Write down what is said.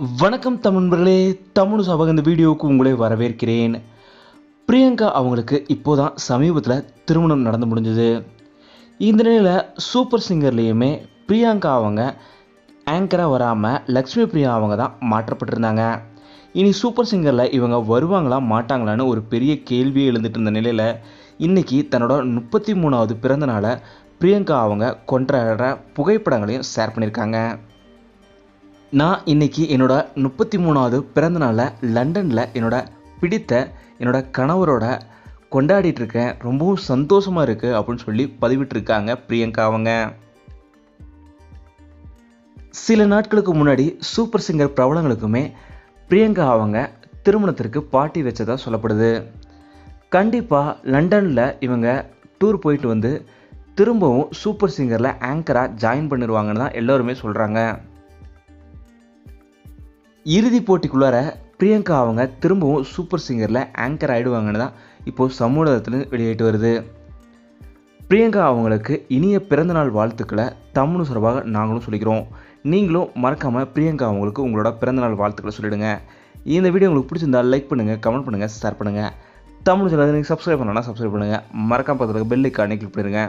வணக்கம் தமிழ்களே தமிழ் சபக இந்த வீடியோவுக்கு உங்களை வரவேற்கிறேன். பிரியங்கா அவங்களுக்கு இப்போதான் சமீபத்தில் திருமணம் நடந்து முடிஞ்சது. இந்த நிலையில் சூப்பர் சிங்கர்லேயுமே பிரியங்கா அவங்க ஆங்கராக வராமல் லக்ஷ்மி பிரியா அவங்க தான் மாற்றப்பட்டிருந்தாங்க. இனி சூப்பர் சிங்கரில் இவங்க வருவாங்களா மாட்டாங்களான்னு ஒரு பெரிய கேள்வியே எழுந்துட்டு இருந்த நிலையில் இன்றைக்கி தன்னோட முப்பத்தி மூணாவது பிறந்த நாளை பிரியங்கா அவங்க கொண்டாடுற புகைப்படங்களையும் ஷேர் பண்ணியிருக்காங்க. நான் இன்னைக்கு என்னோட முப்பத்தி மூணாவது பிறந்தநாளில் லண்டனில் என்னோடய பிடித்த என்னோடய கணவரோட கொண்டாடிட்டு இருக்கேன் ரொம்பவும் சந்தோஷமாக இருக்குது அப்படின்னு சொல்லி பதிவிட்டிருக்காங்க பிரியங்கா அவங்க. சில நாட்களுக்கு முன்னாடி சூப்பர் சிங்கர் பிரபலங்களுக்குமே பிரியங்கா அவங்க திருமணத்திற்கு பாட்டி வச்சதா சொல்லப்படுது. கண்டிப்பாக லண்டனில் இவங்க டூர் போயிட்டு வந்து திரும்பவும் சூப்பர் சிங்கரில் ஆங்கராக ஜாயின் பண்ணிடுவாங்கன்னு தான் எல்லோருமே சொல்கிறாங்க இறுதி போட்டிக்குள்ளார பிரியங்கா அவங்க திரும்பவும் சூப்பர் சிங்கரில் ஆங்கர் ஆகிடுவாங்கன்னு தான் இப்போது சமூகத்தில் வெளியிட்டு வருது. பிரியங்கா அவங்களுக்கு இனிய பிறந்தநாள் வாழ்த்துக்களை தமிழ் சார்பாக நாங்களும் சொல்லிக்கிறோம். நீங்களும் மறக்காமல் பிரியங்கா அவங்களுக்கு உங்களோட பிறந்தநாள் வாழ்த்துக்களை சொல்லிவிடுங்க இந்த வீடியோ உங்களுக்கு பிடிச்சிருந்தா லைக் பண்ணுங்கள் கமெண்ட் பண்ணுங்கள் ஷேர் பண்ணுங்கள் தமிழ் சேனல் நீங்கள் சப்ஸ்கிரைப் பண்ணலாம் சப்ஸ்கிரைப் பண்ணுங்கள் மறக்காம பார்த்துருக்க பெல் ஐக்கானே கிளிக் பண்ணிடுங்க.